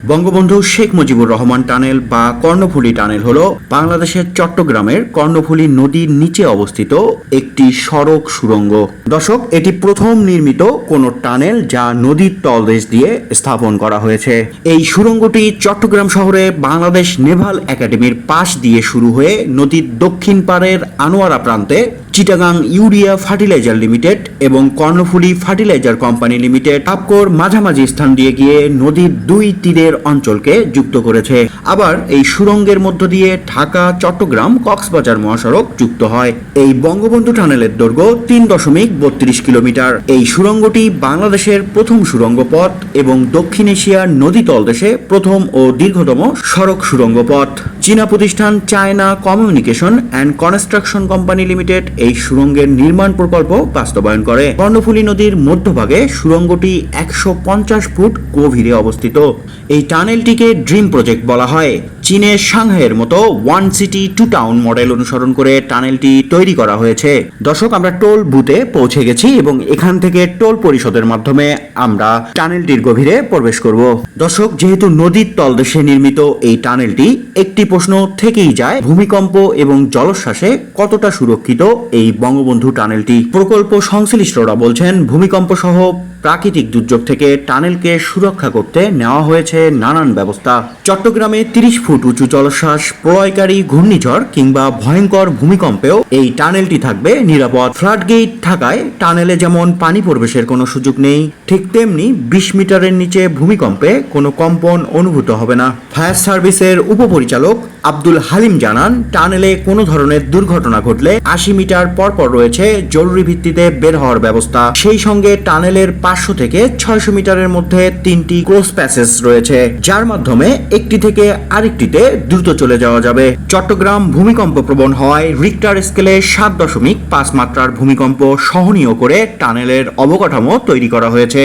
Bangabandhu Sheikh Mujibur Rahman tunnel বা Karnaphuli tunnel হল বাংলাদেশের চট্টগ্রামের কর্ণফুলী নদীর নিচে অবস্থিত একটি সড়ক সুড়ঙ্গ দর্শক, এটি প্রথম নির্মিত কোন টানেল যা নদীর তলদেশ দিয়ে স্থাপন করা হয়েছে। এই সুড়ঙ্গটি চট্টগ্রাম শহরে বাংলাদেশ নেভাল একাডেমির পাশ দিয়ে শুরু হয়ে নদীর দক্ষিণ পাড়ের আনোয়ারা প্রান্তে চিটাগাং ইউরিয়া ফার্টিলাইজার লিমিটেড এবং কর্ণফুলী ফার্টিলাইজার কোম্পানি লিমিটেড টাপকোর মাঝামাঝি স্থান দিয়ে গিয়ে নদীর দুই তীরের অঞ্চলকে যুক্ত করেছে। আবার এই সুরঙ্গের মধ্য দিয়ে ঢাকা, চট্টগ্রাম, কক্সবাজার মহাসড়ক যুক্ত হয়। এই বঙ্গবন্ধু টানেলের দৈর্ঘ্য তিন দশমিক বত্রিশ কিলোমিটার। এই সুরঙ্গটি বাংলাদেশের প্রথম সুরঙ্গ পথ এবং দক্ষিণ এশিয়ার নদী তলদেশে প্রথম ও দীর্ঘতম সড়ক সুরঙ্গ পথ চীনা প্রতিষ্ঠান China communication and construction company limited এই সুরঙ্গের নির্মাণ প্রকল্প বাস্তবায়ন করে। কর্ণফুলী নদীর মধ্যভাগে সুরঙ্গটি একশো পঞ্চাশ ফুট গভীরে অবস্থিত। এই টানেলটিকে ড্রিম প্রজেক্ট বলা হয়। চীনের সাংহাইয়ের মতো one city two town model অনুসরণ করে টানেলটি তৈরি করা হয়েছে। দর্শক, আমরা টোল বুথে পৌঁছে গেছি এবং এখান থেকে টোল পরিশোধের মাধ্যমে আমরা টানেলটির গভীরে প্রবেশ করব। দর্শক, যেহেতু নদীর তলদেশে নির্মিত এই টানেলটি, একটি প্রশ্ন থেকেই যায়, ভূমিকম্প এবং জলোচ্ছ্বাসে কতটা সুরক্ষিত এই বঙ্গবন্ধু টানেলটি? প্রকল্প সংশ্লিষ্টরা বলছেন ভূমিকম্প সহ প্রাকৃতিক দুর্যোগ থেকে টানেলকে সুরক্ষা করতে নেওয়া হয়েছে নানান ব্যবস্থা। চট্টগ্রামে তিরিশ ফুট উঁচু জলোচ্ছ্বাস প্রলয়কারী ঘূর্ণিঝড় কিংবা ভয়ঙ্কর ভূমিকম্পেও এই টানেলটি থাকবে নিরাপদ। ফ্লাড গেট থাকায় টানেলে যেমন পানি প্রবেশের কোনো সুযোগ নেই, ঠিক তেমনি বিশ মিটারের নিচে ভূমিকম্পে কোনো কম্পন অনুভূত হবে না। ফায়ার সার্ভিসের উপপরিচালক আব্দুল হালিম জানান, টানেলে কোনো ধরনের দুর্ঘটনা ঘটলে আশি মিটার পর পর রয়েছে, জরুরি ভিত্তিতে বের হওয়ার ব্যবস্থা। সেই সঙ্গে টানেলের পাঁচশো থেকে ছয়শো মিটারের মধ্যে তিনটি ক্রস প্যাসেজ রয়েছে, যার মাধ্যমে একটি থেকে আরেকটিতে দ্রুত চলে যাওয়া যাবে। চট্টগ্রাম ভূমিকম্প প্রবণ হয় রিক্টার স্কেলে সাত দশমিক পাঁচ মাত্রার ভূমিকম্প সহনীয় করে টানেলের অবকাঠামো তৈরি করা হয়েছে।